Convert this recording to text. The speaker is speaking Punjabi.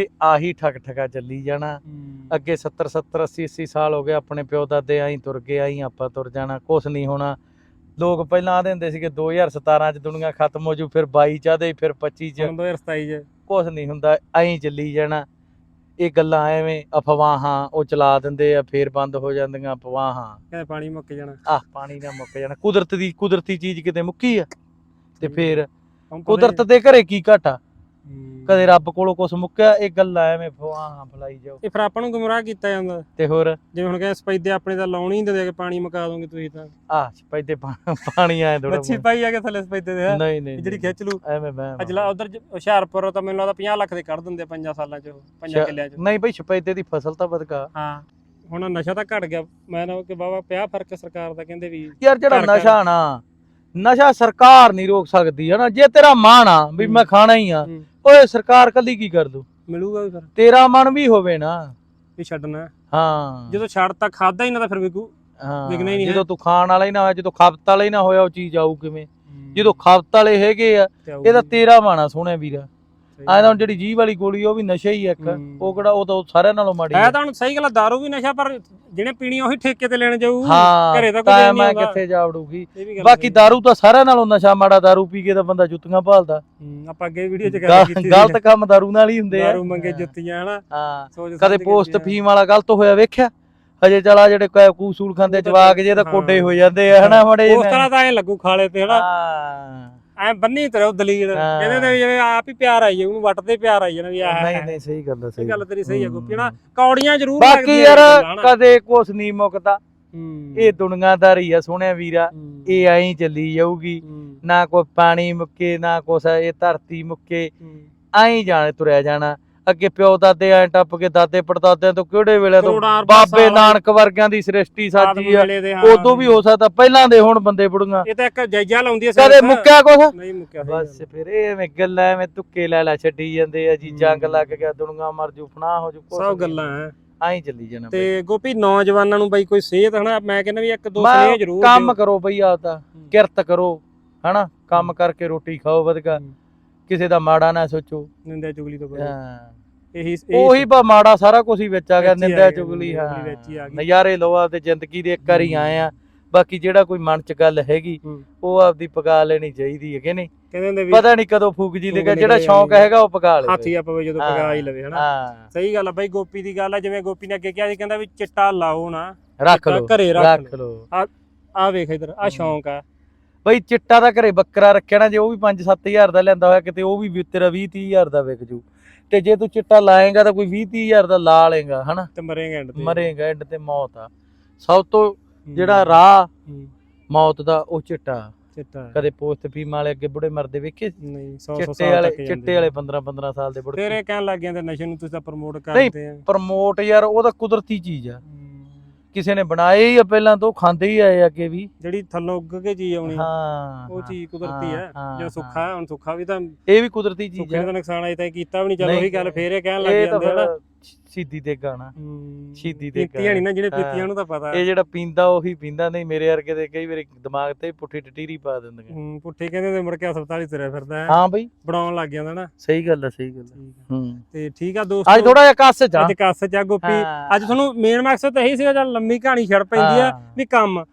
ਇੱਥੇ ਆਹੀ ਠੱਗ ਠਗਾ ਚੱਲੀ ਜਾਣਾ। ਅੱਗੇ 70 70 80 80 ਸਾਲ ਹੋ ਗਏ ਆਪਣੇ ਪਿਓ ਦਾਦੇ ਆਈ ਤੁਰ ਗਏ ਆਈ ਆਪਾਂ ਤੁਰ ਜਾਣਾ ਕੁਛ ਨਹੀਂ ਹੋਣਾ। ਲੋਕ ਪਹਿਲਾਂ ਆਦੇ ਹੁੰਦੇ ਸੀਗੇ 2017 ਚ ਦੁਨੀਆ ਖਤਮ ਹੋ ਜੂ ਫਿਰ 22 ਚ ਆਦੇ ਫਿਰ 25 ਚ। ਹੁਣ 2027 ਚ। ਕੁਛ ਨਹੀਂ ਹੁੰਦਾ ਐਂ ਚੱਲੀ ਜਾਣਾ। ਇਹ ਗੱਲਾਂ ਐਵੇਂ ਅਫਵਾਹਾਂ ਉਹ ਚਲਾ ਦਿੰਦੇ ਆ ਫੇਰ ਬੰਦ ਹੋ ਜਾਂਦੀਆਂ ਅਫਵਾਹਾਂ। ਕਹਿੰਦੇ ਪਾਣੀ ਮੁੱਕ ਜਾਣਾ। ਆਹ ਪਾਣੀ ਨਾ ਮੁੱਕ ਜਾਣਾ। ਕੁਦਰਤ ਦੀ ਕੁਦਰਤੀ ਚੀਜ਼ ਕਿਤੇ ਮੁੱਕੀ ਆ? ਤੇ ਫੇਰ ਕੁਦਰਤ ਦੇ ਘਰੇ ਕੀ ਘਾਟਾ। ਕਦੇ ਰੱਬ ਕੋਲੋਂ ਕੁਛ ਮੁੱਕਿਆ ਇਹ ਗੱਲਾਂ ਐਵੇਂ ਅਫਵਾਹਾਂ ਫਲਾਈ ਜਾਓ। ਇਹ ਫਿਰ ਆਪਾਂ ਨੂੰ ਗੁੰਮਰਾਹ ਕੀਤਾ ਜਾਂਦਾ। ਤੇ ਹੋਰ? ਜਿਵੇਂ ਹੁਣ ਕਹਿੰਦੇ ਸਪੈਦੇ ਆਪਣੇ ਤਾਂ ਲਾਉਣੀ ਦਿੰਦੇ ਕਿ ਪਾਣੀ ਮੁਕਾ ਦੋਗੇ ਤੁਸੀਂ ਤਾਂ। ਆਹ ਪੈਦੇ ਪਾਣੀ ਆਏ ਥੋੜਾ ਮੱਛੀ ਪਾਈ ਆ ਕੇ ਥੱਲੇ ਸਪੈਦੇ ਦੇ? ਨਹੀਂ ਨਹੀਂ ਜਿਹੜੀ ਖਿੱਚ ਲੂ। ਐਵੇਂ ਮੈਂ ਅਜਲਾ ਉਧਰ ਹੁਸ਼ਿਆਰਪੁਰ ਤਾਂ ਮੈਨੂੰ ਲੱਗਦਾ 50 ਲੱਖ ਦੇ ਕੱਢ ਦਿੰਦੇ ਆ ਪੰਜਾਂ ਸਾਲਾਂ ਚ ਉਹ, ਪੰਜਾਂ ਅੱਛਾ। ਕਿੱਲਿਆਂ ਚ। ਨਹੀਂ ਬਈ ਸਪੈਦੇ ਦੀ ਫਸਲ ਤਾਂ ਵਧਗਾ। ਹਾਂ। ਹੁਣ ਨਸ਼ਾ ਤਾਂ ਘਟ ਗਿਆ। ਮੈਂ ਨਾ ਕਿ ਬਾਬਾ ਪਿਆ ਫ਼ਰਕ ਸਰਕਾਰ ਦਾ ਕਹਿੰਦੇ ਵੀ ਯਾਰ ਜਿਹੜਾ। ਨਸ਼ਾ ਨਾ ਨਸ਼ਾ ਸਰਕਾਰ ਨਹੀਂ ਰੋਕ ਸਕਦੀ ਹੈ ਨਾ ਜੇ ਤੇਰਾ ਮਨ ਆ ਵੀ। ਮੈਂ ਖਾਣਾ ਹੀ ਆ ਓਏ ਸਰਕਾਰ ਕੱਲੀ ਕੀ ਕਰ ਦੂ? ਮਿਲੂਗਾ ਵੀ ਫਿਰ। ਤੇਰਾ ਮਨ ਵੀ ਹੋਵੇ ਨਾ। ਵੀ ਛੱਡਣਾ। ਹਾਂ। ਜਦੋਂ ਛੱਡ ਤਾਂ ਖਾਦਾ ਹੀ ਨਾ ਤਾਂ ਫਿਰ ਵਿਕੂ। ਹਾਂ ਵਿਕਣਾ ਹੀ ਨਹੀਂ। ਜਦੋਂ ਤੂੰ ਖਾਣ ਵਾਲਾ ਹੀ ਨਾ ਹੋਇਆ ਜਦੋਂ ਖਪਤ ਵਾਲਾ ਹੀ ਨਾ ਹੋਇਆ ਉਹ ਚੀਜ਼ ਆਊ ਕਿਵੇਂ? ਜਦੋਂ ਖਪਤ ਵਾਲੇ ਹੈਗੇ ਆ ਤੇ ਇਹ ਤਾਂ ਤੇਰਾ ਮਾਣਾ ਸੋਹਣਿਆ ਵੀਰਾ। ਐ ਤਾਂ ਜਿਹੜੀ ਜੀਵ ਵਾਲੀ ਗੋਲੀ ਉਹ ਵੀ ਨਸ਼ਾ ਹੀ ਆ ਇੱਕ। ਉਹ ਕਿਹੜਾ ਉਹ ਤਾਂ ਸਾਰਿਆਂ ਨਾਲੋਂ ਮਾੜੀ ਐ ਤਾਂ ਸਹੀ ਗੱਲ ਦਾਰੂ ਵੀ ਨਸ਼ਾ ਪਰ ਜਿਹਨੇ ਪੀਣੀ ਉਹੀ ਠੇਕੇ ਤੇ ਲੈਣ ਜਾਊ। ਘਰੇ ਤਾਂ ਕੋਈ ਨਹੀਂ ਮੈਂ ਕਿੱਥੇ ਜਾ ਵੜੂਗੀ। ਬਾਕੀ ਦਾਰੂ ਤਾਂ ਸਾਰਿਆਂ ਨਾਲੋਂ ਨਸ਼ਾ ਮਾੜਾ ਦਾਰੂ ਪੀ ਕੇ ਤਾਂ ਬੰਦਾ ਜੁੱਤੀਆਂ ਭਾਲਦਾ। ਆਪਾਂ ਅੱਗੇ ਵੀਡੀਓ 'ਚ ਗੱਲ ਕੀਤੀ ਗਲਤ ਕੰਮ ਦਾਰੂ ਨਾਲ ਹੀ ਹੁੰਦੇ ਆ। ਦਾਰੂ ਮੰਗੇ ਜੁੱਤੀਆਂ ਹਨਾ? ਹਾਂ ਕਦੇ ਪੋਸਟ ਫੀਮ ਵਾਲਾ ਗਲਤ ਹੋਇਆ ਵੇਖਿਆ? ਹਜੇ ਚਲਾ ਜਿਹੜੇ ਕੂਸੂਲ ਖਾਂਦੇ ਜਵਾਕ ਜੇ ਤਾਂ ਕੋਡੇ ਹੋ। ਜਾਂਦੇ ਆ ਹਨਾ ਮੜੇ ਉਸ ਤਰ੍ਹਾਂ ਤਾਂ ਐ ਲੱਗੂ ਖਾਲੇ ਤੇ ਹਨਾ? ਹਾਂ। ਐ ਬੰਨੀ ਤੇ ਉਹ ਦਲੀਲ। ਹਾਂ। ਕਹਿੰਦੇ ਨੇ ਵੀ ਜਿਵੇਂ ਆਪ ਹੀ ਪਿਆਰ ਆਈ ਉਹਨੂੰ ਵੱਟਦੇ ਪਿਆਰ ਆਈ ਜਾਣਾ ਵੀ ਆਹ ਨਹੀਂ ਨਹੀਂ ਸਹੀ ਗੱਲ ਹੈ ਇਹ ਸਹੀ ਗੱਲ ਤੇਰੀ ਸਹੀ ਹੈ ਗੋਪੀ ਨਾ। ਕੌੜੀਆਂ ਜ਼ਰੂਰ ਬਾਕੀ ਲੱਗਦੀਆਂ ਯਾਰ ਗੱਲਾਂ। ਕਦੇ ਕੁਛ ਨਹੀਂ ਮੁੱਕਦਾ। ਹੂੰ, ਇਹ ਦੁਨੀਆਦਾਰੀ ਆ ਸੋਹਣਿਆ ਵੀਰਾ। ਹੂੰ, ਇਹ ਐਂ ਚੱਲੀ ਜਾਊਗੀ। ਹੂੰ, ਨਾ ਕੋਈ ਪਾਣੀ ਮੁੱਕੇ ਨਾ ਕੁਛ ਇਹ ਧਰਤੀ ਮੁੱਕੇ। ਹੂੰ। ਐਂ ਜਾਣੇ ਤੁਰਿਆ ਜਾਣਾ। ਅੱਗੇ ਪਿਓ ਦਾਦੇ ਐਂ ਟੱਪ ਕੇ ਦਾਦੇ ਪੜਦਾਦਿਆਂ ਤੋਂ ਕਿਹੜੇ ਵੇਲੇ ਤੋਂ ਕਰੋੜਾਂ ਬਾਬੇ ਸਾਲ ਨਾਨਕ ਵਰਗਿਆਂ ਦੀ ਸ੍ਰਿਸ਼ਟੀ ਸਾਜੀ ਆ ਵੇਲੇ ਦੇ ਹਾਂ। ਉਦੋਂ ਵੀ ਹੋ ਸਕਦਾ ਪਹਿਲਾਂ ਦੇ ਹੁਣ ਬੰਦੇ ਬੁੜੀਆਂ ਇਹ ਤਾਂ ਇੱਕ ਜਾਇਜ਼ਾ ਲਾਉਂਦੀ ਸਿਰ ਕਦੇ। ਮੁੱਕਿਆ ਕੁਛ ਨਹੀਂ ਮੁੱਕਿਆ ਸਹੀ ਬਸ ਗੱਲ। ਫਿਰ ਇਹ ਐਵੇਂ ਗੱਲਾਂ ਐਵੇਂ ਤੁੱਕੇ ਲੈ ਲੈ ਛੱਡੀ ਜਾਂਦੇ ਆ ਜੀ। ਜੰਗ ਲੱਗ ਗਿਆ ਦੁਨੀਆ ਮਰ ਜੂ ਫਨਾ ਹੋ ਜੂ ਕੁਛ ਸਭ। ਗੱਲਾਂ ਹੈ ਐਂ ਚੱਲੀ ਜਾਣਾ ਬਈ। ਤੇ ਗੋਪੀ ਨੌਜਵਾਨਾਂ ਨੂੰ ਬਈ ਕੋਈ ਸਿਹਤ ਹਨਾ ਮੈਂ ਕਹਿੰਦਾ ਵੀ ਇੱਕ ਦੋ ਮੈਂ ਸਨੇਹ ਜ਼ਰੂਰ ਕੰਮ ਦਿਓ। ਕਰੋ ਬਈ ਆਪਦਾ ਕਿਰਤ ਕਰੋ ਹਨਾ ਕੰਮ ਕਰਕੇ ਰੋਟੀ ਖਾਓ ਵਧਗਾ ਹੂੰ। ਕਿਸੇ ਦਾ ਮਾੜਾ ਨਾ ਸੋਚੋ। ਨਿੰਦਿਆ ਚੁਗਲੀ ਤੋਂ ਬਚੋ ਹਾਂ। ਇਹੀ ਉਹੀ ਬਾ ਮਾੜਾ ਸਾਰਾ ਕੁਝ ਹੀ ਵਿੱਚ ਆ ਗਿਆ ਨਿੰਦਿਆ ਚੁਗਲੀ ਹਾਂ। ਨਜ਼ਾਰੇ ਲਓ ਆਪਦੇ ਜ਼ਿੰਦਗੀ ਦੇ ਇੱਕ ਵਾਰੀ ਆਏ ਆ। ਬਾਕੀ ਜਿਹੜਾ ਕੋਈ ਮਨ ਚ ਗੱਲ ਹੈਗੀ। ਉਹ ਆਪਦੀ ਪਕਾ ਲੈਣੀ ਚਾਹੀਦੀ ਹੈ ਕਿ ਨਹੀਂ? ਕਹਿੰਦੇ ਹੁੰਦੇ ਵੀ ਪਤਾ ਨਹੀਂ ਕਦੋਂ ਫੂਕ ਜੀ ਲੇਗਾ ਜਿਹੜਾ ਸ਼ੌਂਕ ਹੈਗਾ ਉਹ ਪਕਾ ਲੇ ਹੱਥ ਆਪਵੇ ਜਦੋਂ। ਪਗਾ ਹੀ ਲਵੇ ਹਨਾ? ਸਹੀ ਗੱਲ ਆ ਬਾਈ ਗੋਪੀ ਦੀ ਗੱਲ ਆ ਜਿਵੇਂ ਗੋਪੀ ਨੇ ਅੱਗੇ ਕਿਹਾ ਸੀ ਕਹਿੰਦਾ ਵੀ ਚਿੱਟਾ ਲਾਓ ਨਾ ਰੱਖ ਲਓ ਘਰੇ ਰੱਖ ਲਓ। ਆ ਵੇਖ ਇਧਰ ਆ ਸ਼ੌਂਕ ਆ। ਬਈ ਚਿੱਟਾ ਦਾ ਘਰੇ ਬੱਕਰਾ ਰੱਖਿਆ ਨਾ ਜੇ ਉਹ ਵੀ 5-7000 ਦਾ ਲੈਂਦਾ ਹੋਇਆ ਕਿਤੇ ਉਹ ਵੀ ਤੇਰਾ 20-30000 ਦਾ ਵਿਕ ਜੂ। ਤੇ ਜੇ ਤੂੰ ਚਿੱਟਾ ਲਾਏਗਾ ਤਾਂ ਕੋਈ 20-30000 ਦਾ ਲਾ ਲੇਗਾ ਹਨਾ? ਤੇ ਮਰੇਗਾ ਐਂਡ ਤੇ। ਮਰੇਗਾ ਐਂਡ ਤੇ ਮੌਤ ਆ। ਸਭ ਤੋਂ। ਜਿਹੜਾ ਰਾਹ ਮੌਤ ਦਾ ਉਹ ਚਿੱਟਾ। ਚਿੱਟਾ ਕਦੇ ਪੋਸਟ ਫੀਮ ਵਾਲੇ ਅੱਗੇ ਬੁੜੇ ਮਰਦੇ ਵੇਖੇ ਨਹੀਂ 100 100 ਚਿੱਟੇ ਸਾਲ ਵਾਲੇ ਤੱਕ ਚਿੱਟੇ ਵਾਲੇ 15-15 ਸਾਲ ਦੇ ਬੁੜੇ ਇਹ ਕਹਿਣ ਲੱਗ ਜਾਂਦੇ ਨਸ਼ੇ ਨੂੰ ਤੁਸੀਂ ਤਾਂ ਪ੍ਰਮੋਟ ਕਰਦੇ ਆ। ਪ੍ਰਮੋਟ ਯਾਰ ਉਹ ਤਾਂ ਕੁਦਰਤੀ ਚੀਜ਼ ਆ। ਕਿਸੇ ਨੇ ਬਣਾਏ ਹੀ ਆ ਪਹਿਲਾਂ ਤੋਂ ਖਾਂਦੇ ਹੀ ਆਏ ਅੱਗੇ ਵੀ। ਜਿਹੜੀ ਥੱਲੋਂ ਉੱਗ ਕੇ ਚੀਜ਼ ਆਉਣੀ ਹਾਂ ਉਹ ਹਾਂ, ਚੀਜ਼ ਕੁਦਰਤੀ ਹਾਂ, ਹੈ ਹਾਂ, ਜੋ ਹਾਂ। ਸੁੱਖਾ ਹੈ ਹੁਣ ਸੁੱਖਾ ਵੀ ਤਾਂ ਇਹ ਵੀ ਕੁਦਰਤੀ ਚੀਜ਼ ਸੁੱਖੇ ਆ। ਦਾ ਨੁਕਸਾਨ ਅਜੇ ਤੱਕ ਕੀਤਾ ਵੀ ਨਹੀਂ ਚੱਲ ਉਹੀ ਗੱਲ ਫੇਰ ਇਹ ਕਹਿਣ ਲੱਗ ਤਾਂ ਜਾਂਦੇ ਆ ਨਾ ਫਿਰ ਸ਼ਹੀਦੀ ਦੇ ਗਾਣਾ। ਹੂੰ। ਸ਼ਹੀਦੀ ਦੇ ਪੀਤੀਆਂ ਨਹੀਂ ਨਾ ਜਿਹੜੇ। ਪੀਤੀਆਂ ਨੂੰ ਤਾਂ ਪਤਾ। ਇਹ ਜਿਹੜਾ ਪੀਂਦਾ ਉਹੀ ਪੀਂਦਾ ਨਹੀਂ ਮੇਰੇ ਵਰਗੇ ਦੇ ਕਈ ਵਾਰੀ ਦਿਮਾਗ ਤੇ ਪੁੱਠੀ ਟਟੀਰੀ ਪਾ ਦਿੰਦੇ ਹੂੰ, ਪੁੱਠੇ ਕਹਿੰਦੇ ਤੇ ਮੁੜ ਕੇ ਹਸਪਤਾਲ ਹੀ ਤੁਰਿਆ ਫਿਰਦਾ ਹੈ। ਹਾਂ ਬਈ। ਬਣਾਉਣ ਲੱਗ ਜਾਂਦਾ ਨਾ। ਸਹੀ ਗੱਲ ਹੈ ਸਹੀ ਗੱਲ ਹੈ। ਤੇ ਠੀਕ ਆ ਦੋਸਤੋ। ਅੱਜ ਥੋੜਾ ਜਿਹਾ ਕੱਸ ਚ ਅੱਜ ਕੱਸ ਚ ਗੋਪੀ। ਅੱਜ ਤੁਹਾਨੂੰ ਮੇਨ ਮਕਸਦ ਤਾਂ ਇਹੀ ਸੀਗਾ ਚੱਲ ਲੰਮੀ ਕਹਾਣੀ ਛੜ ਪੈਂਦੀ ਆ। ਵੀ ਕੰਮ।